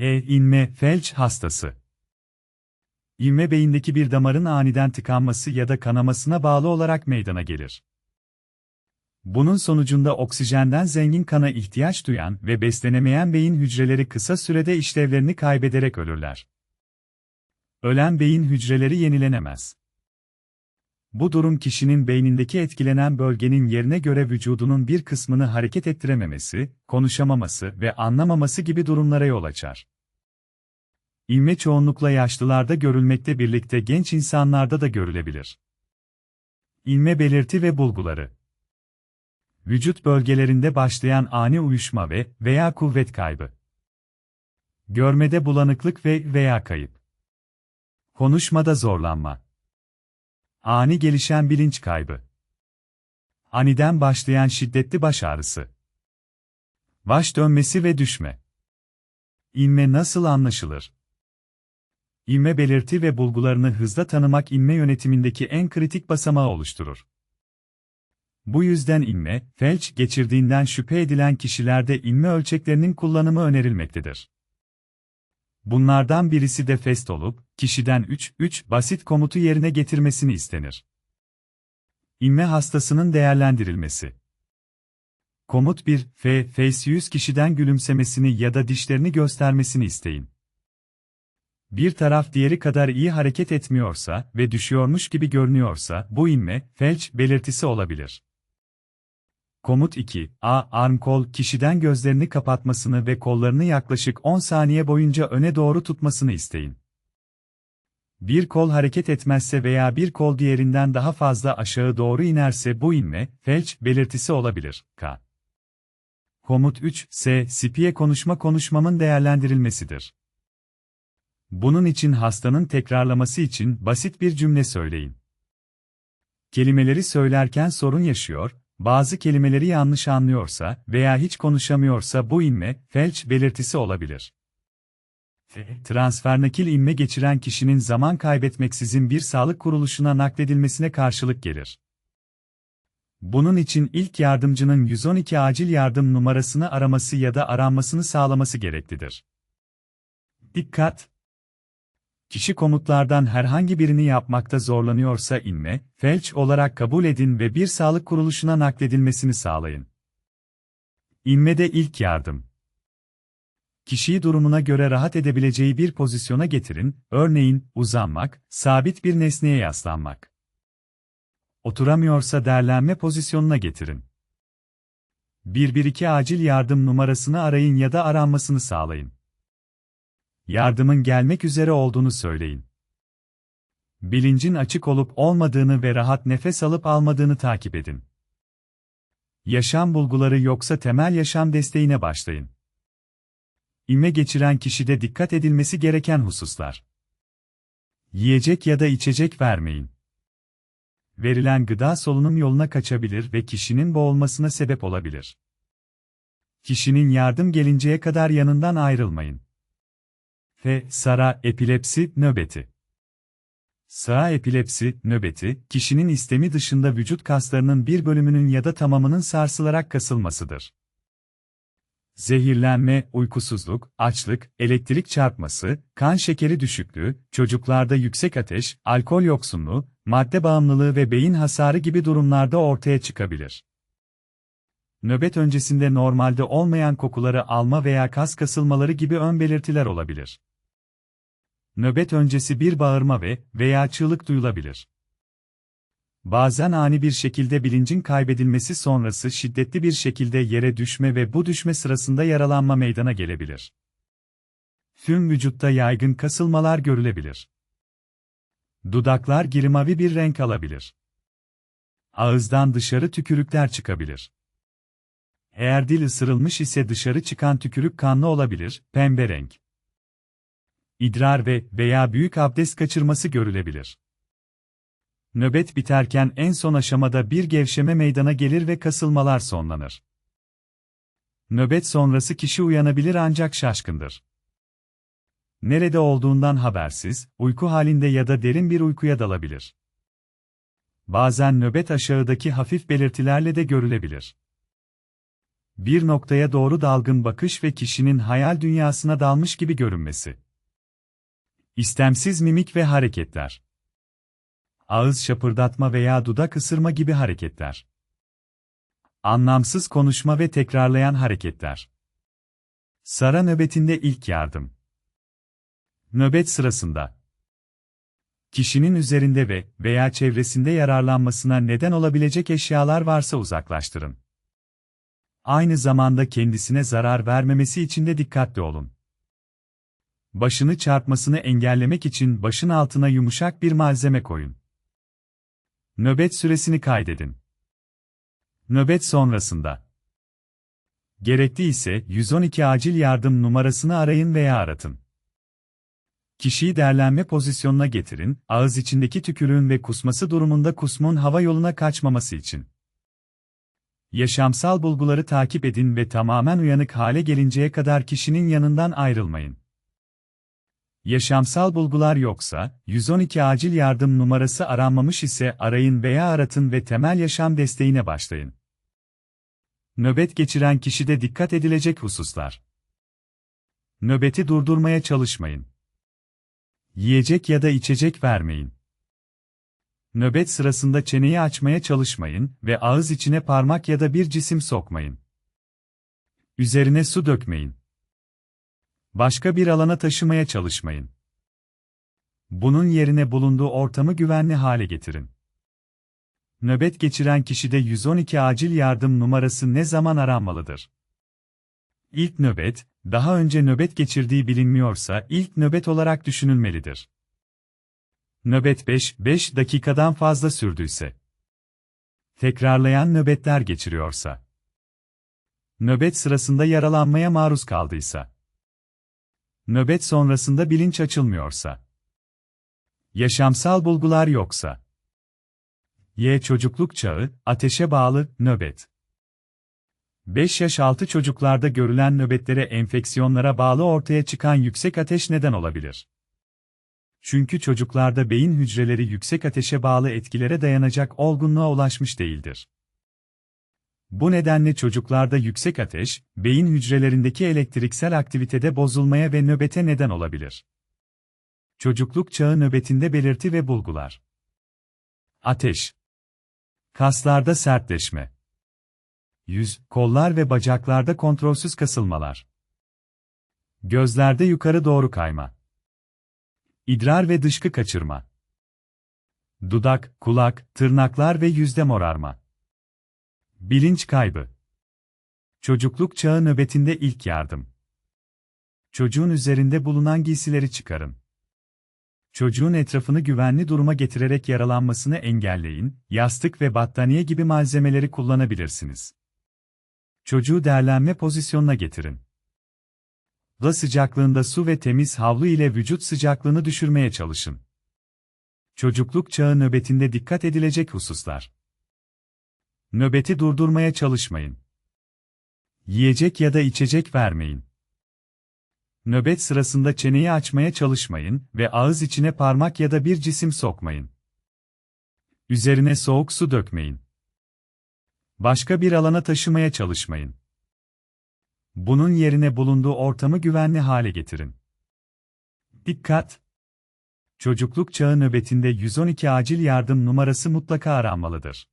E. İnme, felç hastası. İnme beyindeki bir damarın aniden tıkanması ya da kanamasına bağlı olarak meydana gelir. Bunun sonucunda oksijenden zengin kana ihtiyaç duyan ve beslenemeyen beyin hücreleri kısa sürede işlevlerini kaybederek ölürler. Ölen beyin hücreleri yenilenemez. Bu durum kişinin beynindeki etkilenen bölgenin yerine göre vücudunun bir kısmını hareket ettirememesi, konuşamaması ve anlamaması gibi durumlara yol açar. İlme çoğunlukla yaşlılarda görülmekte birlikte genç insanlarda da görülebilir. İlme belirti ve bulguları Vücut bölgelerinde başlayan ani uyuşma ve veya kuvvet kaybı. Görmede bulanıklık ve veya kayıp. Konuşmada zorlanma. Ani gelişen bilinç kaybı. Aniden başlayan şiddetli baş ağrısı. Baş dönmesi ve düşme. İnme nasıl anlaşılır? İnme belirti ve bulgularını hızla tanımak inme yönetimindeki en kritik basamağı oluşturur. Bu yüzden inme, felç geçirdiğinden şüphe edilen kişilerde inme ölçeklerinin kullanımı önerilmektedir. Bunlardan birisi de fest olup, kişiden 3-3 basit komutu yerine getirmesini istenir. İnme hastasının değerlendirilmesi. Komut 1, F, face 100 kişiden gülümsemesini ya da dişlerini göstermesini isteyin. Bir taraf diğeri kadar iyi hareket etmiyorsa ve düşüyormuş gibi görünüyorsa bu inme, felç belirtisi olabilir. Komut 2. A. Arm kol kişiden gözlerini kapatmasını ve kollarını yaklaşık 10 saniye boyunca öne doğru tutmasını isteyin. Bir kol hareket etmezse veya bir kol diğerinden daha fazla aşağı doğru inerse bu inme, felç belirtisi olabilir. K. Komut 3. S. Spiye konuşma konuşmamın değerlendirilmesidir. Bunun için hastanın tekrarlaması için basit bir cümle söyleyin. Kelimeleri söylerken sorun yaşıyor, bazı kelimeleri yanlış anlıyorsa veya hiç konuşamıyorsa bu inme, felç belirtisi olabilir. Transfer nakil inme geçiren kişinin zaman kaybetmeksizin bir sağlık kuruluşuna nakledilmesine karşılık gelir. Bunun için ilk yardımcının 112 acil yardım numarasını araması ya da aranmasını sağlaması gereklidir. Dikkat! Kişi komutlardan herhangi birini yapmakta zorlanıyorsa inme, felç olarak kabul edin ve bir sağlık kuruluşuna nakledilmesini sağlayın. İnmede ilk yardım. Kişiyi durumuna göre rahat edebileceği bir pozisyona getirin, örneğin uzanmak, sabit bir nesneye yaslanmak. Oturamıyorsa derlenme pozisyonuna getirin. 112 acil yardım numarasını arayın ya da aranmasını sağlayın. Yardımın gelmek üzere olduğunu söyleyin. Bilincin açık olup olmadığını ve rahat nefes alıp almadığını takip edin. Yaşam bulguları yoksa temel yaşam desteğine başlayın. İnme geçiren kişide dikkat edilmesi gereken hususlar. Yiyecek ya da içecek vermeyin. Verilen gıda solunum yoluna kaçabilir ve kişinin boğulmasına sebep olabilir. Kişinin yardım gelinceye kadar yanından ayrılmayın. F. Sara epilepsi nöbeti. Sağ epilepsi nöbeti, kişinin istemi dışında vücut kaslarının bir bölümünün ya da tamamının sarsılarak kasılmasıdır. Zehirlenme, uykusuzluk, açlık, elektrik çarpması, kan şekeri düşüklüğü, çocuklarda yüksek ateş, alkol yoksunluğu, madde bağımlılığı ve beyin hasarı gibi durumlarda ortaya çıkabilir. Nöbet öncesinde normalde olmayan kokuları alma veya kas kasılmaları gibi ön belirtiler olabilir nöbet öncesi bir bağırma ve veya çığlık duyulabilir. Bazen ani bir şekilde bilincin kaybedilmesi sonrası şiddetli bir şekilde yere düşme ve bu düşme sırasında yaralanma meydana gelebilir. Tüm vücutta yaygın kasılmalar görülebilir. Dudaklar girimavi bir renk alabilir. Ağızdan dışarı tükürükler çıkabilir. Eğer dil ısırılmış ise dışarı çıkan tükürük kanlı olabilir, pembe renk idrar ve veya büyük abdest kaçırması görülebilir. Nöbet biterken en son aşamada bir gevşeme meydana gelir ve kasılmalar sonlanır. Nöbet sonrası kişi uyanabilir ancak şaşkındır. Nerede olduğundan habersiz, uyku halinde ya da derin bir uykuya dalabilir. Bazen nöbet aşağıdaki hafif belirtilerle de görülebilir. bir noktaya doğru dalgın bakış ve kişinin hayal dünyasına dalmış gibi görünmesi. İstemsiz mimik ve hareketler. Ağız şapırdatma veya dudak ısırma gibi hareketler. Anlamsız konuşma ve tekrarlayan hareketler. Sara nöbetinde ilk yardım. Nöbet sırasında kişinin üzerinde ve veya çevresinde yararlanmasına neden olabilecek eşyalar varsa uzaklaştırın. Aynı zamanda kendisine zarar vermemesi için de dikkatli olun. Başını çarpmasını engellemek için başın altına yumuşak bir malzeme koyun. Nöbet süresini kaydedin. Nöbet sonrasında Gerekli ise 112 acil yardım numarasını arayın veya aratın. Kişiyi derlenme pozisyonuna getirin, ağız içindeki tükürüğün ve kusması durumunda kusmun hava yoluna kaçmaması için. Yaşamsal bulguları takip edin ve tamamen uyanık hale gelinceye kadar kişinin yanından ayrılmayın. Yaşamsal bulgular yoksa, 112 acil yardım numarası aranmamış ise arayın veya aratın ve temel yaşam desteğine başlayın. Nöbet geçiren kişide dikkat edilecek hususlar. Nöbeti durdurmaya çalışmayın. Yiyecek ya da içecek vermeyin. Nöbet sırasında çeneyi açmaya çalışmayın ve ağız içine parmak ya da bir cisim sokmayın. Üzerine su dökmeyin. Başka bir alana taşımaya çalışmayın. Bunun yerine bulunduğu ortamı güvenli hale getirin. Nöbet geçiren kişide 112 acil yardım numarası ne zaman aranmalıdır? İlk nöbet, daha önce nöbet geçirdiği bilinmiyorsa ilk nöbet olarak düşünülmelidir. Nöbet 5-5 dakikadan fazla sürdüyse. Tekrarlayan nöbetler geçiriyorsa. Nöbet sırasında yaralanmaya maruz kaldıysa. Nöbet sonrasında bilinç açılmıyorsa. Yaşamsal bulgular yoksa. Y. Çocukluk çağı, ateşe bağlı, nöbet. 5 yaş altı çocuklarda görülen nöbetlere enfeksiyonlara bağlı ortaya çıkan yüksek ateş neden olabilir. Çünkü çocuklarda beyin hücreleri yüksek ateşe bağlı etkilere dayanacak olgunluğa ulaşmış değildir. Bu nedenle çocuklarda yüksek ateş, beyin hücrelerindeki elektriksel aktivitede bozulmaya ve nöbete neden olabilir. Çocukluk çağı nöbetinde belirti ve bulgular. Ateş. Kaslarda sertleşme. Yüz, kollar ve bacaklarda kontrolsüz kasılmalar. Gözlerde yukarı doğru kayma. İdrar ve dışkı kaçırma. Dudak, kulak, tırnaklar ve yüzde morarma. Bilinç kaybı. Çocukluk çağı nöbetinde ilk yardım. Çocuğun üzerinde bulunan giysileri çıkarın. Çocuğun etrafını güvenli duruma getirerek yaralanmasını engelleyin, yastık ve battaniye gibi malzemeleri kullanabilirsiniz. Çocuğu derlenme pozisyonuna getirin. Da sıcaklığında su ve temiz havlu ile vücut sıcaklığını düşürmeye çalışın. Çocukluk çağı nöbetinde dikkat edilecek hususlar. Nöbeti durdurmaya çalışmayın. Yiyecek ya da içecek vermeyin. Nöbet sırasında çeneyi açmaya çalışmayın ve ağız içine parmak ya da bir cisim sokmayın. Üzerine soğuk su dökmeyin. Başka bir alana taşımaya çalışmayın. Bunun yerine bulunduğu ortamı güvenli hale getirin. Dikkat! Çocukluk çağı nöbetinde 112 acil yardım numarası mutlaka aranmalıdır.